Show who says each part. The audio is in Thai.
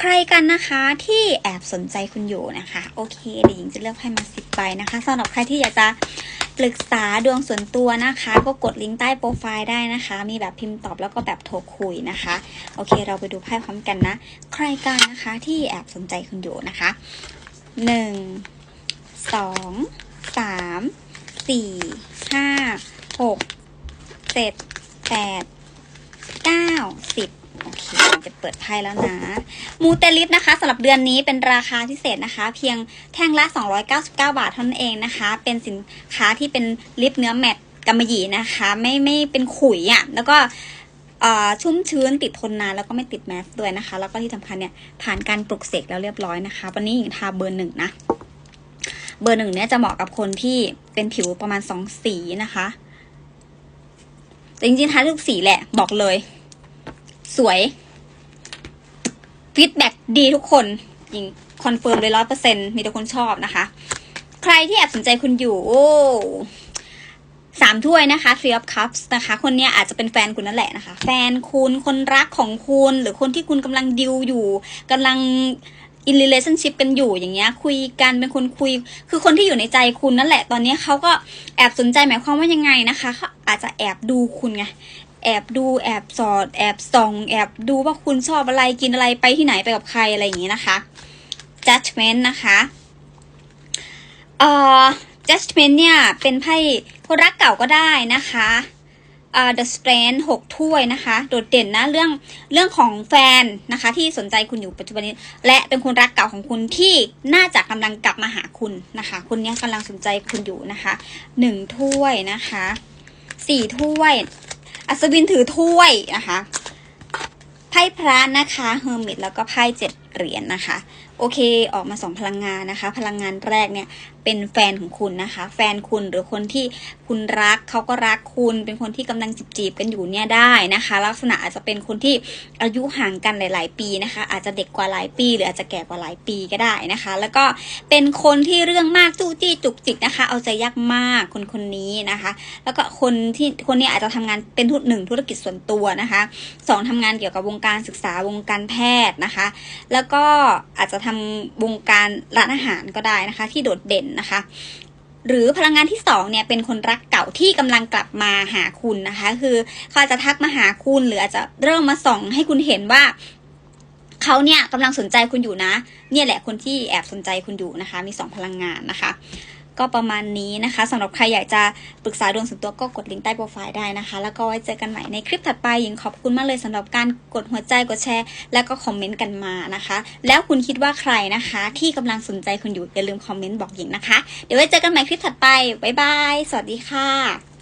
Speaker 1: ใครกันนะคะที่แอบสนใจคุณอยู่นะคะ โอเคเดี๋ยวหญิงจะเลือกไพ่มาสิบใบนะคะสำหรับใครที่อยากจะปรึกษาดวงส่วนตัวนะคะ ก็กดลิงก์ใต้โปรไฟล์ได้นะคะ มีแบบพิมพ์ตอบแล้วก็แบบโทรคุยนะคะ โอเค เราไปดูไพ่พร้อมกันนะ ใครกันนะคะที่แอบสนใจคุณอยู่นะคะหนึ่งสองสามสี่ห้าหกเจ็ดแปดเก้าสิบ เปิดไพ่แล้วนะ มูเตลิฟนะคะสำหรับเดือนนี้เป็นราคาพิเศษนะคะ เพียงแท่งละ 299 บาทเท่านั้นเองนะคะ เป็นสินค้าที่เป็นลิปเนื้อแมตต์กำมะหยี่นะคะ ไม่ไม่เป็นขุยอะ่ะแล้วก็อ่อชุ่มชื้นติดทนนานแล้วก็ไม่ติดแมสด้วยนะคะ แล้วก็ที่สำคัญเนี่ยผ่านการปลุกเสกแล้วเรียบร้อยนะคะ วันนี้หญิงทาเบอร์หนึ่งนะเบอร์หนึ่งเนี่ยจะเหมาะกับคนที่เป็นผิวประมาณสองสีนะคะแต่จริงๆทาทุกสีแหละบอกเลย สวย ฟีดแบ็ดีทุกคนยิงคอนเฟิร์มเลยร้อยเปอร์เซ็นมีแต่คนชอบนะคะ ใครที่แอบสนใจคุณอยู่โอ้สามถ้วยนะคะ Three of Cups นะคะ คนเนี้ยอาจจะเป็นแฟนคุณนั่นแหละนะคะ แฟนคุณคนรักของคุณ หรือคนที่คุณกำลังดิวอยู่กำลัง in relationship กันอยู่อย่างเงี้ย คุยกันเป็นคนคุย คือคนที่อยู่ในใจคุณนั่นแหละ ตอนนี้เขาก็แอบสนใจหมายความว่ายังไงนะคะเขาอาจจะแอบดูคุณไง แอบดูแอบสอด แอบส่อง แอบดูว่าคุณชอบอะไรกินอะไรไปที่ไหนไปกับใครอะไรอย่างนี้นะคะ judgment นะคะเอ่อ judgment เนี่ย เป็นไพ่คนรักเก่าก็ได้นะคะเอ่อ the strength หกถ้วยนะคะ โดดเด่นนะเรื่องเรื่องของแฟนนะคะ ที่สนใจคุณอยู่ปัจจุบันนี้ และเป็นคนรักเก่าของคุณที่น่าจะกำลังกลับมาหาคุณนะคะ คุณเนี้ยกำลังสนใจคุณอยู่นะคะหนึ่งถ้วยนะคะสี่ถ้วย อัศวินถือถ้วยนะคะ ไพ่พระนะคะเฮอร์มิตแล้วก็ไพ่เจ็ดเหรียญนะคะ โอเคออกมาสองพลังงานนะคะ พลังงานแรกเนี่ยเป็นแฟนของคุณนะคะ แฟนคุณหรือคนที่คุณรักเขาก็รักคุณ เป็นคนที่กำลังจีบจีบๆกันอยู่เนี่ยได้นะคะ ลักษณะอาจจะเป็นคนที่อายุห่างกันหลาย ๆ ปีนะคะ อาจจะเด็กกว่าหลายปี หรืออาจจะแก่กว่าหลายปีก็ได้นะคะ แล้วก็เป็นคนที่เรื่องมากจู้จี้จุกจิกนะคะ เอาใจยากมากคนคนนี้นะคะ แล้วก็คนที่คนนี้อาจจะทำงานเป็นธุรหนึ่งธุรกิจส่วนตัวนะคะสองทำงานเกี่ยวกับวงการศึกษาวงการแพทย์นะคะแล้วแล้วก็อาจจะทำวงการร้านอาหารก็ได้นะคะ ที่โดดเด่นนะคะ หรือพลังงานที่สองเนี่ยเป็นคนรักเก่าที่กำลังกลับมาหาคุณนะคะ คือเขาอาจจะทักมาหาคุณหรืออาจจะเริ่มมาส่องให้คุณเห็นว่าเขาเนี่ยกำลังสนใจคุณอยู่นะ เนี่ยแหละคนที่แอบสนใจคุณอยู่นะคะ มีสองพลังงานนะคะ ก็ประมาณนี้นะคะสำหรับใครอยากจะปรึกษาดวงส่วนตัวก็กดลิงก์ใต้โปรไฟล์ได้นะคะ แล้วก็ไว้เจอกันใหม่ในคลิปถัดไปยิงขอบคุณมากเลยสำหรับการกดหัวใจกดแชร์ แล้วก็คอมเมนต์กันมานะคะ แล้วคุณคิดว่าใครนะคะ ที่กำลังสนใจคุณอยู่อย่าลืมคอมเมนต์บอกหญิงนะคะ เดี๋ยวไว้เจอกันใหม่คลิปถัดไปบ๊ายบายสวัสดีค่ะ